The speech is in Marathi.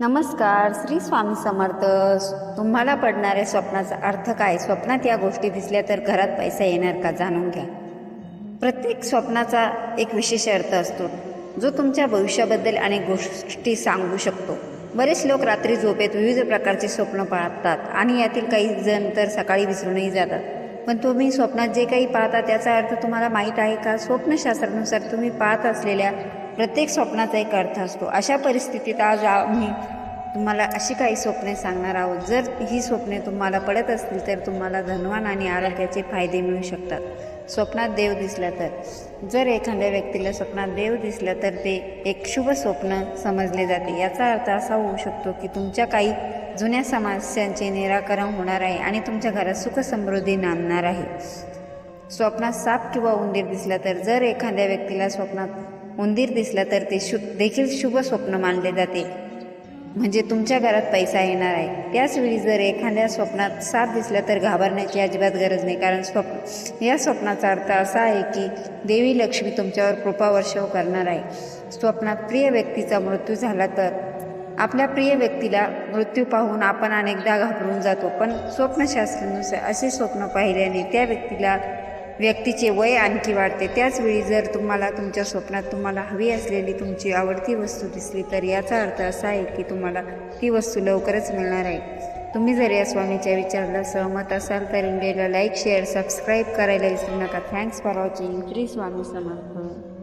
नमस्कार श्री स्वामी समर्थ. तुम्हाला पडणाऱ्या स्वप्नाचा अर्थ काय? स्वप्नात या गोष्टी दिसल्या तर घरात पैसा येणार का? जाणून घ्या. प्रत्येक स्वप्नाचा एक विशेष अर्थ असतो जो तुमच्या भविष्याबद्दल अनेक गोष्टी सांगू शकतो. बरेच लोक रात्री झोपेत विविध प्रकारचे स्वप्न पाहतात आणि यातील काही जण तर सकाळी विसरूनही जातात. पण तुम्ही स्वप्नात जे काही पाहता त्याचा अर्थ तुम्हाला माहीत आहे का? स्वप्नशास्त्रानुसार तुम्ही पाहत असलेल्या प्रत्येक स्वप्नाचा एक अर्थ असतो. अशा परिस्थितीत आज आम्ही तुम्हाला अशी काही स्वप्ने सांगणार आहोत. जर ही स्वप्ने तुम्हाला पडत असतील तर तुम्हाला धनवान आणि आरोग्याचे फायदे मिळू शकतात. स्वप्नात देव दिसला तर. जर एखाद्या व्यक्तीला स्वप्नात देव दिसला तर ते एक शुभ स्वप्न समजले जाते. याचा अर्थ असा होऊ शकतो की तुमच्या काही जुन्या समस्यांचे निराकरण होणार आहे आणि तुमच्या घरात सुख समृद्धी नांदणार आहे. स्वप्नात साप किंवा उंदीर दिसला तर जर एखाद्या व्यक्तीला स्वप्नात उंदीर दिसला तर ते शु देखील शुभ स्वप्न मानले जाते. म्हणजे तुमच्या घरात पैसा येणार आहे. त्याचवेळी जर एखाद्या स्वप्नात साप दिसला तर घाबरण्याची अजिबात गरज नाही. कारण स्वप्न या स्वप्नाचा अर्थ असा आहे की देवी लक्ष्मी तुमच्यावर कृपावर्षाव करणार आहे. स्वप्नात प्रिय व्यक्तीचा मृत्यू झाला तर आपल्या प्रिय व्यक्तीला मृत्यू पाहून आपण अनेकदा घाबरून जातो. पण स्वप्नशास्त्रानुसार असे स्वप्न पाहिल्याने त्या व्यक्तीला व्यक्तीचे वय आणखी वाढते. त्याचवेळी जर तुम्हाला तुमच्या स्वप्नात तुम्हाला हवी असलेली तुमची आवडती वस्तू दिसली तर याचा अर्थ असा आहे की तुम्हाला ती वस्तू लवकरच मिळणार आहे. तुम्ही जर या स्वामीच्या विचाराला सहमत असाल तर व्हिडिओला लाईक शेअर सबस्क्राईब करायला विसरू नका. Thanks for watching Shri Swami Samarth.